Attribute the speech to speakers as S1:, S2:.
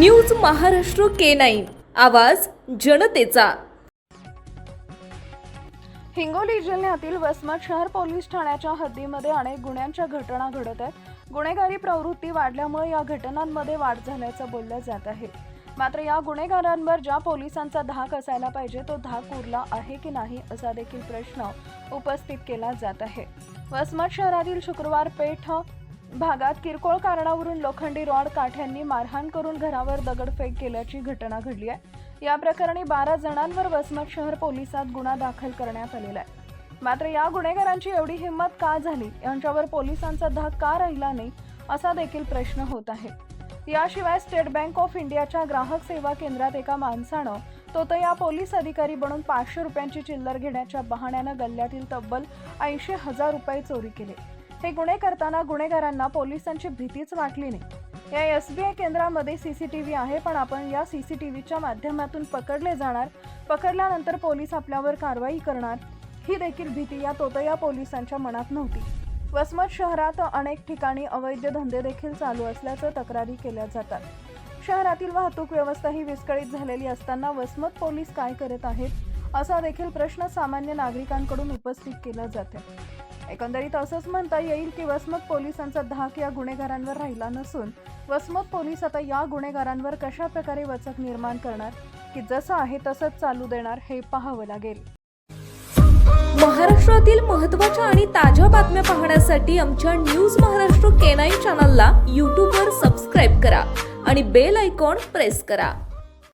S1: News Maharashtra K nine. आवाज जनतेचा.
S2: हिंगोली जिल्ह्यातील वसमत शहर पोलीस ठाण्याच्या हद्दीमध्ये अनेक गुन्ह्यांच्या घटना घडत आहेत. गुन्हेगारी प्रवृत्ती वाढल्यामुळे या घटनांमध्ये वाढ झाल्याचं बोललं जात आहे. मात्र या गुन्हेगारांवर ज्या पोलिसांचा धाक असायला पाहिजे तो धाक उरला आहे की नाही असा देखील प्रश्न उपस्थित केला जात आहे. वसमत शहरातील शुक्रवार पेठ भागात किरकोळ कारणावरून लोखंडी रॉड काठ्यांनी मारहाण करून घरावर दगडफेक केल्याची घटना घडली आहे. या प्रकरणी बारा जणांवर वसमत शहर पोलिसात गुन्हा दाखल करण्यात आलेला आहे. मात्र या गुन्हेगारांची एवढी हिंमत का झाली? यांच्यावर पोलिसांचा धाक का राहिला नाही? असा देखील प्रश्न होत आहे. याशिवाय स्टेट बँक ऑफ इंडियाच्या ग्राहक सेवा केंद्रात एका माणसानं तो तर या पोलीस अधिकारी बनून पाचशे रुपयांची चिल्लर घेण्याच्या बहाण्यानं गल्ल्यातील तब्बल ऐंशी हजार रुपये चोरी केले. हे गुन्हे करताना गुन्हेगारांना पोलिसांची भीतीच वाटली नाही. या एस बी आय केंद्रामध्ये सी सी टी व्ही आहे पण आपण या सी सी टी व्हीच्या माध्यमातून पकडले जाणार. पकडल्यानंतर पोलीस आपल्यावर कारवाई करणार. ही देखील भीती या तोतया पोलिसांच्या मनात नव्हती. वसमत शहरात अनेक ठिकाणी अवैध धंदे देखील चालू असल्याचं तक्रारी केल्या जातात. शहरातील वाहतूक व्यवस्था ही विस्कळीत झालेली असताना वसमत पोलीस काय करत आहेत असा देखील प्रश्न सामान्य नागरिकांकडून उपस्थित केला जातो. एकंदरीत असंच म्हणता येईल की वसमत पोलिसांचा धाक या गुन्हेगारांवर राहिला नसून वसमत पोलीस आता या गुन्हेगारांवर कशा प्रकारे वचक निर्माण करणार की जसं आहे तसंच चालू देणार हे पाहावं लागेल.
S1: महाराष्ट्रातील महत्त्वाच्या आणि ताज्या बातम्या पाहण्यासाठी आमच्या न्यूज महाराष्ट्र केनाई चॅनलला यूट्यूबवर सबस्क्राईब करा आणि बेल आयकॉन प्रेस करा.